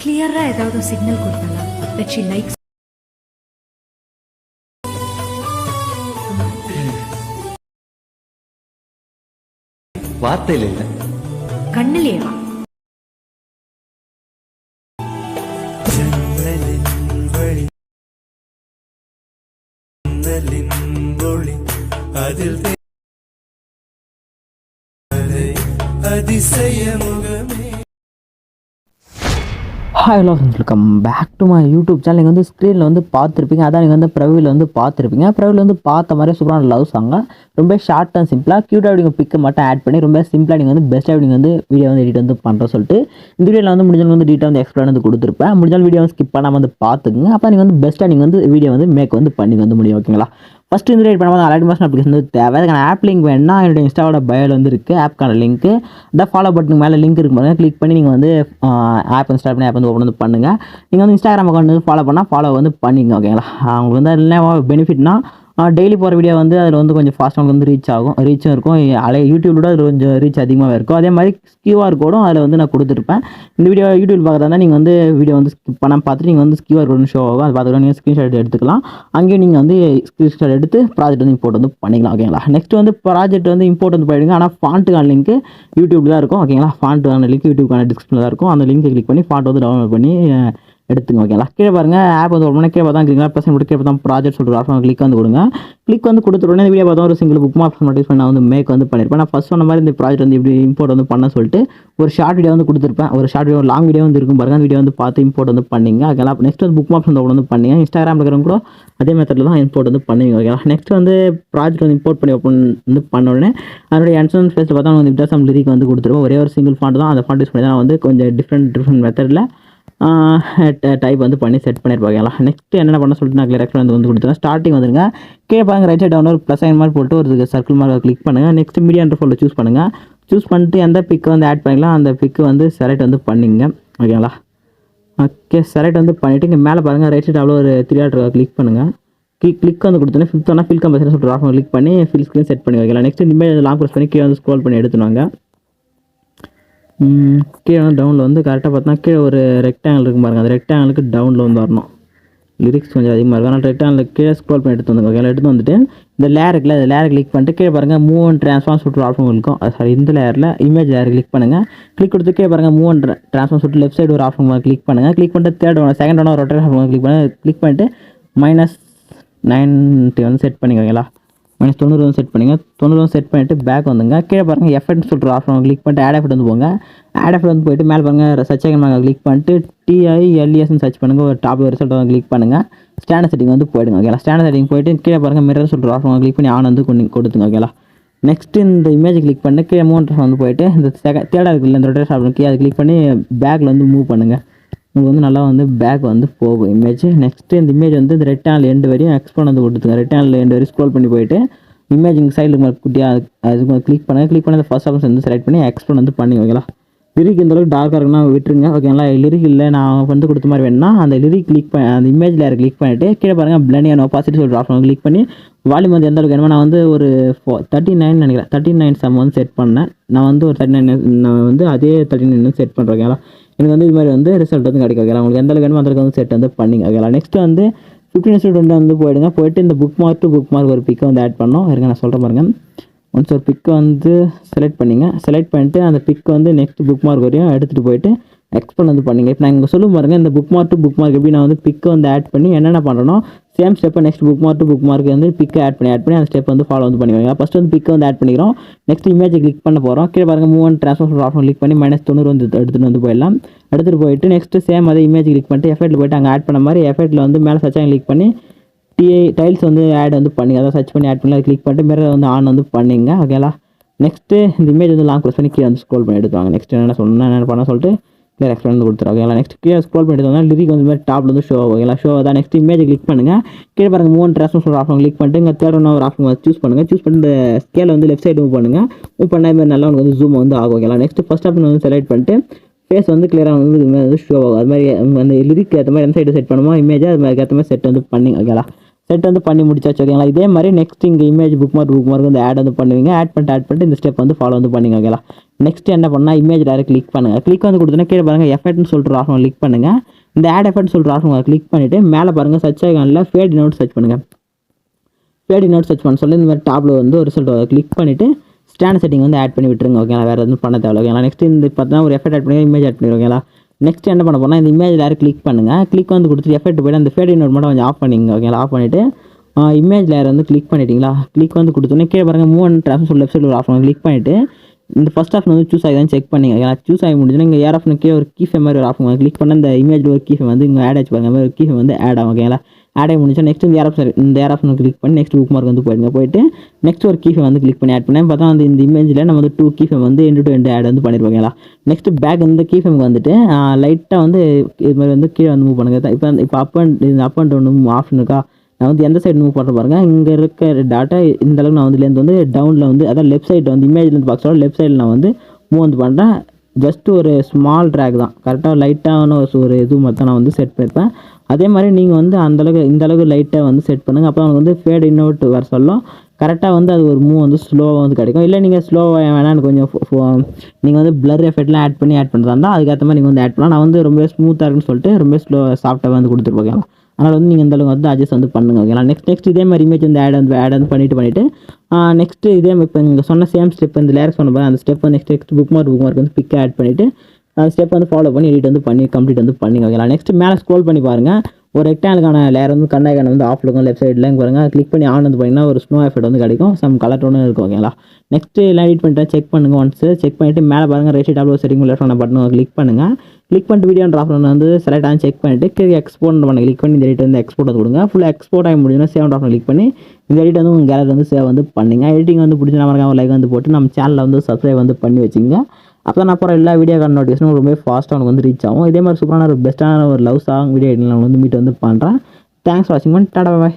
Clear ಯಾವ್ದಾದ್ರು signal ಕೊಡ್ತಲ್ಲ but she likes വാർത്തയിലില്ല കണ്ണിലേവാ അതിൽ hi hello welcome back to my YouTube channel நீங்கள் வந்து ஸ்க்ரீனில் வந்து பார்த்துருப்பீங்க. அதான் நீங்கள் வந்து ப்ரவியில் வந்து பார்த்துருப்பீங்க. ப்ரவியில் வந்து பார்த்த மாதிரி சூப்பரான லவ் சாங்க ரொம்ப ஷார்ட் அண்ட் சிம்பிளாக க்யூட்டாக நீங்கள் பிக்கை மட்டும் ஆட் பண்ணி ரொம்ப சிம்பிளாக நீங்கள் வந்து பெஸ்ட்டாக நீங்கள் வந்து வீடியோ வந்து எடிட் வந்து பண்ணுற சொல்லிட்டு இந்த வீடியோவில் வந்து முடிஞ்சாலும் வந்து டீட்டெயில் வந்து எக்ஸ்பிளைன் வந்து கொடுத்துருப்பேன். முடிஞ்சாலும் வீடியோ ஸ்கிப் பண்ணாமல் வந்து பார்த்துக்குங்க. அப்போ நீங்கள் வந்து பெஸ்ட்டாக நீங்கள் வந்து வீடியோ வந்து மேக் வந்து பண்ணி வந்து முடியும் ஓகேங்களா ஃபஸ்ட்டு இந்த ரேட் பண்ணும்போது அலர்ட் மாசன் அப்ளிகேஷன் வந்து தேவை. அதுக்கான ஆப் லிங்க் வேணும்னா என்னோட இன்ஸ்டாவோட பயோவில் வந்து இருக்குது ஆப்க்கான லிங்க்கு இந்த ஃபாலோ பட்டனுக்கு மேலே லிங்க் இருக்கும் பாருங்க. கிளிக் பண்ணி நீங்கள் வந்து ஆப் இன்ஸ்டால் பண்ணி ஆப் வந்து ஓப்பன் வந்து பண்ணுங்கள் நீங்கள் வந்து இன்ஸ்டாகிராம் அக்கௌண்ட் வந்து ஃபாலோ பண்ணால் ஃபாலோ வந்து பண்ணிங்க ஓகேங்களா அவங்களுக்கு வந்து என்ன பெனிஃபிட்னா டெய்லி போகிற வீடியோ வந்து அதில் வந்து கொஞ்சம் ஃபாஸ்ட்டாக வந்து ரீச் ஆகும். ரீச்சும் இருக்கும். அலை யூடியூப்ல அது கொஞ்சம் ரீச் அதிகமாக இருக்கும். அதே மாதிரி கியூஆர் கோடும். அதில் வந்து நான் கொடுத்துருப்பேன். இந்த வீடியோ யூடியூப் பார்க்குறதா நீங்கள் வந்து வீடியோ வந்து ஸ்கிப் பண்ணாமல் பார்த்துட்டு நீங்கள் வந்து கியூஆர் கோடு ஷோ ஆகும் அது பார்த்துக்கலாம் நீங்கள் ஸ்க்ரீன்ஷாட் எடுத்துக்கலாம். அங்கேயும் நீங்கள் வந்து ஸ்க்ரீன்ஷாட் எடுத்து ப்ராஜெக்ட் வந்து இம்போர்ட் வந்து பண்ணிக்கலாம். ஓகேங்களா நெக்ஸ்ட் வந்து ப்ராஜெக்ட் வந்து இம்போர்ட் வந்து போயிடுங்க. ஆனால் ஃபாண்ட்டுக்கான லிங்க் யூடியூப் தான் இருக்கும். ஓகேங்களா ஃபாண்ட்டுக்கான லிங்க் யூடியூப்க்கான டிஸ்கிரிப்ஷனில் தான் இருக்கும். அந்த லிங்க்கை கிளிக் பண்ணி ஃபாண்ட் வந்து டவுன்லோட் பண்ணி எடுத்துங்க ஓகேங்களா கீழே பாருங்க ஆப் வந்து ஒரு மணி கீழே பார்த்தா கிளிக் ப்ளஸ் மட்டும் கீழே பார்த்தா ப்ராஜெக்ட் சொல்கிற ஆப்ஷன் கிளிக் வந்து கொடுங்க. கிளிக் வந்து கொடுத்த உடனே இந்த வீடியோ பார்த்தா ஒரு சிங்கிள் புக் மார்க் நோட்டீஸ் பண்ணி நான் வந்து மேக் வந்து பண்ணியிருப்பேன் நான் ஃபஸ்ட் சொன்ன மாதிரி இந்த ப்ராஜெக்ட் வந்து இப்படி இம்போர்ட் வந்து பண்ண சொல்லிட்டு ஒரு ஷார்ட் வீடியோ வந்து கொடுத்துருப்பேன். ஒரு ஷார்ட் வீடியோ லாங் வீடியோ வந்து இருக்கும் பாருங்க அந்த வீடியோ வந்து பார்த்து இம்போர்ட் வந்து பண்ணிங்க ஓகேங்களா நெக்ஸ்ட் வந்து புக் மார்க்ஸ் வந்து வந்து பண்ணிங்க. இன்ஸ்டாகிராமில் இருக்கிறவங்க கூட அதே மெத்தடில் தான் இம்போர்ட் வந்து பண்ணுவீங்க ஓகேங்களா நெக்ஸ்ட் வந்து ப்ராஜெக்ட் வந்து இம்போர்ட் பண்ணி ஓப்பன் வந்து பண்ண உடனே அதனுடைய என்சன்ஸ் ஃபேஸ் பார்த்தா வந்து வித்தியாசம் லிரிக் வந்து கொடுத்துருவோம் ஒரே ஒரு சிங்கிள் ஃபாண்ட் தான் அந்த ஃபாண்ட் யூஸ் பண்ணி தான் நான் வந்து கொஞ்சம் டிஃப்ரெண்ட் டிஃப்ரெண்ட் மெத்தடில் டைப் வந்து பண்ணி செட் பண்ணியிருப்பாங்களா நெக்ஸ்ட் என்னென்ன பண்ண சொல்லிட்டு நான் கிளியர் வந்து வந்து கொடுத்துருவேன் ஸ்டார்டிங் வந்துருங்க. கீழே பாருங்க ரைட் சைட் டவுன் ஒரு ப்ளஸ் சைன் மாதிரி போட்டு ஒரு சர்க்கிள் மாதிரி கிளிக் பண்ணுங்கள் நெக்ஸ்ட் மீடியா ஃபோல்டர் சூஸ் பண்ணுங்கள் சூஸ் பண்ணிட்டு எந்த பிக் வந்து ஆட் பண்ணிக்கலாம். அந்த பிக்கு வந்து செலக்ட் வந்து பண்ணிங்க. ஓகேங்களா ஓகே செலக்ட் வந்து பண்ணிவிட்டு இங்கே மேலே பாருங்கள் ரைட் சைட் அவ்வளோ ஒரு த்ரீ ஆட் கிளிக் பண்ணுங்கள் கிளிக் கிளிக் வந்து கொடுத்தோன்னே ஃபிஃப்த் ஒன்னா ஃபில் கம்பெனி சொல்லிட்டு ஆஃப் கிளிக் பண்ணி ஃபில் ஸ்க்ரீன் செட் பண்ணி வைக்கலாம். நெக்ஸ்ட் இனிமேல் லாங் ப்ரெஸ் பண்ணி கீழே வந்து ஸ்க்ரோல் பண்ணி எடுத்துனாங்க கீழே வந்து டவுனில் வந்து கரெக்டாக பார்த்தா கீழே ஒரு ரெக்டாங்கிள் இருக்கும் பாருங்கள் அந்த ரெக்டாங்கிளுக்கு டவுனில் வந்து வரணும். லிரிக்ஸ் கொஞ்சம் அதிகமாக இருக்கும். ஆனால் ரெக்டாங்கிள் கீழே ஸ்க்ரோல் பண்ணி எடுத்து வந்துங்க ஓகே எடுத்து வந்துட்டு இந்த லேர் இருக்குல்ல இந்த லேர் கிளிக் பண்ணிட்டு கீழே பாருங்கள் மூவ் அண்ட் ட்ரான்ஸ்ஃபார்ம் சுட்டு ஆப்ஷன் இருக்கும். சாரி இந்த லேரில் இமேஜ் லேர் கிளிக் பண்ணுங்கள் கிளிக் கொடுத்து கீழே பாருங்கள் மூவ் அண்ட் ட்ரான்ஸ்ஃபார்ம் சுற்று லெஃப்ட் சைடு ஒரு ஆப்ஷன் கிளிக் பண்ணுங்கள் கிளிக் பண்ணிட்டு third one second one rotate option click பண்ணி கிளிக் பண்ணிட்டு மைனஸ் நைன்ட்டி வந்து செட் பண்ணிக்கோங்களா. மைனஸ் தொண்ணூறு வந்து செட் பண்ணுங்கள் தொண்ணூறு வந்து செட் பண்ணிட்டு பேக் வந்துங்க. கீழே பாருங்கள் எஃபெக்ட் சொல்கிற ஆப்ஷன் கிளிக் பண்ணிட்டு ஆட் எஃபெக்ட் வந்து போங்க. ஆட் எஃபெக்ட் வந்து போயிட்டு மேலே பாருங்கள் சர்ச் ஐக்கன் கிளிக் பண்ணிட்டு டிஐஎல்இஎஸ்னு சர்ச் பண்ணுங்க. ஒரு டாப் ரிசல்ட் வந்து கிளிக் பண்ணுங்கள் ஸ்டாண்டர்ட் செட்டிங் வந்து போயிடுங்க ஓகேலா ஸ்டாண்டர்ட் செட்டிங் போயிட்டு கீழே பாருங்கள் மிரர் சொல்கிற ஆப்ஷன் கிளிக் பண்ணி ஆன் வந்து கொண்டு கொடுத்துங்க ஓகேலா நெக்ஸ்ட் இந்த இமேஜ் கிளிக் பண்ணி கீழே மூணு வந்து போயிட்டு இந்த செகண்ட் தேர்டாக இருக்குல்ல இந்த ரொட்டேஷன் ஆப்ஷன் கீழே அதை கிளிக் பண்ணி பேக்கில் வந்து மூவ் பண்ணுங்கள் உங்களுக்கு வந்து நல்லா வந்து பேக் வந்து போகும். இமேஜ் நெக்ஸ்ட் இந்த இமேஜ் வந்து இந்த ரெட் ஹேண்டில் எண்டு வரையும் எக்ஸ்போன் வந்து கொடுத்துங்க ரெட் ஹேண்டில் எண்டு வரையும் ஸ்க்ரோல் பண்ணி போயிட்டு இமேஜ் இங்கே சைடில் குட்டியாக அது கிளிக் பண்ணுங்கள் கிளிக் பண்ணி அந்த ஃபஸ்ட் ஆப்ஷன் வந்து செலக்ட் பண்ணி எக்ஸ்போன் வந்து பண்ணி ஓகேங்களா லிரிக் இந்த அளவுக்கு டார்க்காக இருக்குன்னா விட்டுருங்க ஓகேங்களா லிரிக் இல்லை நான் வந்து கொடுத்த மாதிரி வேணும்னா அந்த லிரிக் கிளிக் பண்ணி அந்த இமேஜ் லேயர் கிளிக் பண்ணிட்டு கீழே பாருங்கள் பிளனி அண்ட் ஒப்பாசிட்டி சொல்கிற ஆப்ஷன் கிளிக் பண்ணி வால்யூம் வந்து எந்த அளவுக்கு வேணுமோ நான் வந்து ஒரு தேர்ட்டி நைன் நினைக்கிறேன். தேர்ட்டி நைன் சம் வந்து செட் பண்ணேன். நான் வந்து ஒரு தேர்ட்டி நைன் நான் வந்து அதே தேர்ட்டி நைன் செட் பண்ணுறேன் ஓகேங்களா எனக்கு வந்து இது மாதிரி வந்து ரிசல்ட் வந்து கிடைக்கும் ஓகேங்களா உங்களுக்கு எந்த அளவுக்கு வேணுமோ அந்த வந்து செட் வந்து பண்ணிங்க ஓகேங்களா நெக்ஸ்ட் வந்து ஃபிஃப்டின் ஸ்டூடெண்ட் வந்து போயிடுங்க. போயிட்டு இந்த bookmark to bookmark ஒரு பிக்கை வந்து ஆட் பண்ணோம் இருங்க நான் சொல்கிறேன் பாருங்க. ஒன்ஸ் ஒரு பிக்கை வந்து செலக்ட் பண்ணிங்க செலக்ட் பண்ணிட்டு அந்த பிக் வந்து நெக்ஸ்ட் புக் மார்க் வரையும் எடுத்துகிட்டு போயிட்டு எக்ஸ்பெண்ட் வந்து பண்ணிங்க. இப்போ நான் இங்கே சொல்லும் பாருங்க இந்த bookmark to bookmark எப்படி நான் வந்து பிக்கை வந்து ஆட் பண்ணி என்னென்ன பண்ணுறோம் சேம் ஸ்டெப்பை next bookmark to bookmark வந்து பிக்கை ஆட் பண்ணி ஆட் பண்ணி அந்த ஸ்டெப் வந்து ஃபாலோ வந்து பண்ணிக்கோங்க. ஃபஸ்ட் வந்து பிக்கை வந்து ஆட் பண்ணிக்கிறோம். நெக்ஸ்ட் இமேஜ் கிளிக் பண்ண போகிறோம் கீழே பாருங்க move and transfer option click பண்ணி மைனஸ் தொண்ணூறு வந்து எடுத்துகிட்டு வந்து போயிடலாம். எடுத்துகிட்டு போயிட்டு நெக்ஸ்ட் சேம் அதே இமேஜ் கிளிக் பண்ணிட்டு எஃபெக்ட்டில் போய்ட்டு அங்கே ஆட் பண்ண மாதிரி எஃபெக்ட்டில் வந்து மேலே சர்ச் கிளிக் பண்ணி டிஐ டைல்ஸ் வந்து ஆட் வந்து பண்ணி அதாவது சர்ச் பண்ணி ஆட் பண்ணி அதை கிளிக் பண்ணிட்டு மிரர் வந்து ஆன் வந்து பண்ணிங்க. ஓகேலா நெக்ஸ்ட்டு இந்த இமேஜ் வந்து லாங் ப்ரெஸ் பண்ணி கீழே வந்து ஸ்க்ரோல் பண்ணி எடுத்துவாங்க நெக்ஸ்ட் என்ன சொன்னால் என்ன பண்ண சொல்லிட்டு கிளியர் எக்ஸ்பிளைன் வந்து கொடுத்துருவாங்க ஓகேங்களா? நெக்ஸ்ட் கீழே ஸ்க்ரோல் பண்ணிட்டு வந்தால் லிரிக் வந்து மாதிரி டாப்ல வந்து ஷோ ஓகேங்களா? ஷோ தான் நெக்ஸ்ட் இமேஜ் கிளிக் பண்ணுங்கள் கீழே பாருங்கள் மூணு ட்ரெஸ் சொல்கிற ஆப்ஷன் கிளிக் பண்ணிட்டு இங்கே தேர்ட் ஒன் ஒரு ஆப்ஷன் சூஸ் பண்ணுங்கள் சூஸ் பண்ணி இந்த வந்து லெஃப்ட் சைடு மூவ் பண்ணுங்கள் மூவ் பண்ணால் மாதிரி நல்லா உங்களுக்கு வந்து ஜூம் வந்து ஆகும். ஓகேங்களா? நெக்ஸ்ட் ஃபஸ்ட் ஆப்ஷன் வந்து செலக்ட் பண்ணிட்டு ஃபேஸ் வந்து கிளியராக வந்து இது மாதிரி வந்து ஷோ ஆகும். அது மாதிரி அந்த லிரிக் ஏற்ற மாதிரி எந்த சைடு செட் பண்ணுமோ? இமேஜ் அது மாதிரி ஏற்ற மாதிரி செட் வந்து பண்ணி ஓகேங்களா? செட் வந்து பண்ணி முடிச்சாச்சு ஓகேங்களா இதே மாதிரி நெக்ஸ்ட் இங்கே image bookmark bookmark வந்து ஆட் வந்து பண்ணுவீங்க. ஆட் பண்ணிட்டு ஆட் பண்ணிட்டு இந்த ஸ்டெப் வந்து ஃபாலோ வந்து பண்ணிங்க ஓகேங்களா நெக்ஸ்ட் என்ன பண்ணால் இமேஜ் டேரக்ட் கிளிக் பண்ணுங்கள் கிளிக் வந்து கொடுத்தோன்னா கீழே பாருங்கள் எஃபெக்ட்னு சொல்லிட்டு ஒரு கிளிக் பண்ணுங்கள் இந்த ஆட் எஃபெக்ட் சொல்லிட்டு ஆப்ஷன் கிளிக் பண்ணிவிட்டு மேலே பாருங்கள் சர்ச் ஐகானில் ஃபேட் நோட் சர்ச் பண்ணுங்கள் ஃபேட் நோட் சர்ச் பண்ண சொல்லி இந்த மாதிரி டாப்பில் வந்து ஒரு ரிசல்ட் கிளிக் பண்ணிவிட்டு ஸ்டாண்ட் செட்டிங் வந்து ஆட் பண்ணி விட்டுருங்க ஓகேங்களா வேறு எதுவும் பண்ண தேவை ஓகேங்களா நெக்ஸ்ட் இந்த பார்த்தீங்கன்னா ஒரு எஃபெக்ட் ஆட் பண்ணி இமேஜ் ஆட் பண்ணிடுவோம் ஓகேங்களா நெக்ஸ்ட் என்ன பண்ண போனால் இந்த இமேஜ் லேயர் கிளிக் பண்ணுங்கள் கிளிக் வந்து கொடுத்துட்டு எஃபெக்ட் போய்ட்டு அந்த ஃபேட் நோட் மட்டும் கொஞ்சம் ஆஃப் பண்ணிங்க ஓகேங்களா ஆஃப் பண்ணிவிட்டு இமேஜ் லேயர் வந்து கிளிக் பண்ணிட்டீங்களா? கிளிக் வந்து கொடுத்தோன்னே கீழே பாருங்கள் மூவ் அண்ட் ட்ராப்ஸ் லெஃப்ட் சைடில் ஒரு ஆப்ஷன் கிளிக் பண்ணிவிட்டு இந்த ஃபஸ்ட் ஆப்ஷன் வந்து சூஸ் ஆகி செக் பண்ணிங்க ஓகேங்களா சூஸ் ஆகி முடிஞ்சுன்னா இங்கே ஏர் ஆப்ஷன் கீழே ஒரு கீஃபே மாதிரி ஒரு ஆப்ஷன் கிளிக் பண்ண இந்த இமேஜில் ஒரு கீஃபே வந்து இங்கே ஆட் ஆச்சு பாருங்க மாதிரி ஒரு கீஃபே வந்து ஆட் ஆகும் ஓகேங்களா ஆட் ஆகி முடிச்சா நெக்ஸ்ட் இந்த ஏர் ஆப்ஷன் இந்த ஏர் ஆப்ஷன் கிளிக் பண்ணி நெக்ஸ்ட் புக் மார்க் வந்து போயிடுங்க போயிட்டு நெக்ஸ்ட் ஒரு கீஃபே வந்து கிளிக் பண்ணி ஆட் பண்ணேன். பார்த்தா வந்து இந்த இமேஜில் நம்ம வந்து டூ கீஃபை வந்து எண்டு டு எண்டு ஆட் வந்து பண்ணிருப்போம் நெக்ஸ்ட் பேக் இந்த கீஃபைக்கு வந்துட்டு லைட்டாக வந்து இது மாதிரி வந்து கீழே வந்து மூவ் பண்ணுங்க. இப்போ இப்போ அப் அண்ட் இந்த அப் அண்ட் டவுன் ஆப்ஷன் இருக்கா? நான் வந்து எந்த சைடு மூவ் பண்ணுற பாருங்க. இங்கே இருக்க டாட்டா இந்த அளவுக்கு நான் வந்து வந்து டவுனில் வந்து அதான் லெஃப்ட் சைடு வந்து இமேஜ்லேருந்து பாக்ஸோட லெஃப்ட் சைடில் நான் வந்து மூவ் வந்து பண்ணுறேன் ஜஸ்ட் ஒரு ஸ்மால் ட்ராக் தான். கரெக்டாக லைட்டான ஒரு இது மட்டும் நான் வந்து செட் பண்ணியிருப்பேன் அதே மாதிரி நீங்கள் வந்து அந்தளவுக்கு இந்த அளவுக்கு லைட்டாக வந்து செட் பண்ணுங்கள் அப்போ உங்களுக்கு வந்து ஃபேட் இன்னோட் வர சொல்லும். கரெக்டாக வந்து அது ஒரு மூவ் வந்து ஸ்லோவாக வந்து கிடைக்கும். இல்லை நீங்கள் ஸ்லோவாக வேணாம் கொஞ்சம் நீங்கள் வந்து பிளர் எஃபெக்ட்லாம் ஆட் பண்ணி ஆட் பண்ணுறதா இருந்தால் அதுக்கேற்ற மாதிரி நீங்கள் வந்து ஆட் பண்ணலாம். நான் வந்து ரொம்ப ஸ்மூத்தாக இருக்குன்னு சொல்லிட்டு ரொம்ப ஸ்லோ சாஃப்ட்டாக வந்து கொடுத்துருப்போம் அதனால் வந்து நீங்கள் இந்த அளவுக்கு வந்து அட்ஜஸ்ட் வந்து பண்ணுங்கள் ஓகேங்களா நெக்ஸ்ட் நெக்ஸ்ட் இதே மாதிரி இமேஜ் வந்து ஆட் வந்து ஆட் வந்து பண்ணிட்டு பண்ணிவிட்டு நெக்ஸ்ட்டு இதே இப்போ நீங்கள் சொன்ன சேம் ஸ்டெப் இந்த லேர் சொன்ன பாருங்க அந்த ஸ்டெப் வந்து next next bookmark bookmark வந்து பிக் ஆட் பண்ணிவிட்டு அந்த ஸ்டெப் வந்து ஃபாலோ பண்ணி எடிட் வந்து பண்ணி கம்ப்ளீட் வந்து பண்ணிங்க ஓகேங்களா நெக்ஸ்ட் மேலே ஸ்க்ரோல் பண்ணி பாருங்கள் ஒரு ரெக்டானுக்கான லேயர் வந்து கண்ணாய்க்கான வந்து ஆஃப் இருக்கும். லெஃப்ட் சைடில் பாருங்க. கிளிக் பண்ணி ஆன் வந்து பண்ணிங்கன்னா ஒரு ஸ்னோ எஃபெக்ட் வந்து கிடைக்கும். சம் கலர் டோனும் இருக்கும் ஓகேங்களா நெக்ஸ்ட் எல்லாம் எடிட் பண்ணிட்டு செக் பண்ணுங்க. ஒன்ஸ் செக் பண்ணிட்டு மேலே பாருங்க. ரைட் சைட் டாப்ல செட்டிங் லெஃப்ட் பட்டன் கிளிக் பண்ணுங்க. கிளிக் பண்ணிட்டு வீடியோ ஆப்ஷன் வந்து செலக்ட் ஆகி செக் பண்ணிட்டு கீழே எக்ஸ்போர்ட் பண்ண. கிளிக் பண்ணி இந்த எடிட் வந்து எக்ஸ்போர்ட் வந்து கொடுங்க. ஃபுல்லாக எக்ஸ்போர்ட் ஆகி முடியும்னா சேவ் ஆப்ஷன் கிளிக் பண்ணி இந்த எடிட் வந்து உங்கள் கேலரி வந்து சேவ் வந்து பண்ணுங்க. எடிட்டிங் வந்து பிடிச்ச நம்ம லைக் வந்து போட்டு நம்ம சேனலில் வந்து சப்ஸ்கிரைப் வந்து பண்ணி வச்சுங்க அப்போ நான் அப்புறம் எல்லா வீடியோக்கான நோட்டிஃபிகேஷனும் ரொம்ப ஃபாஸ்ட்டாக உங்களுக்கு வந்து ரீச் ஆகும். இதே மாதிரி சூப்பரான ஒரு பெஸ்ட்டான ஒரு லவ் சாங் வீடியோ எடிட்டிங் வந்து மீட் வந்து பண்ணுறேன் தேங்க்ஸ் ஃபார் வாட்சிங் டாடா பாய்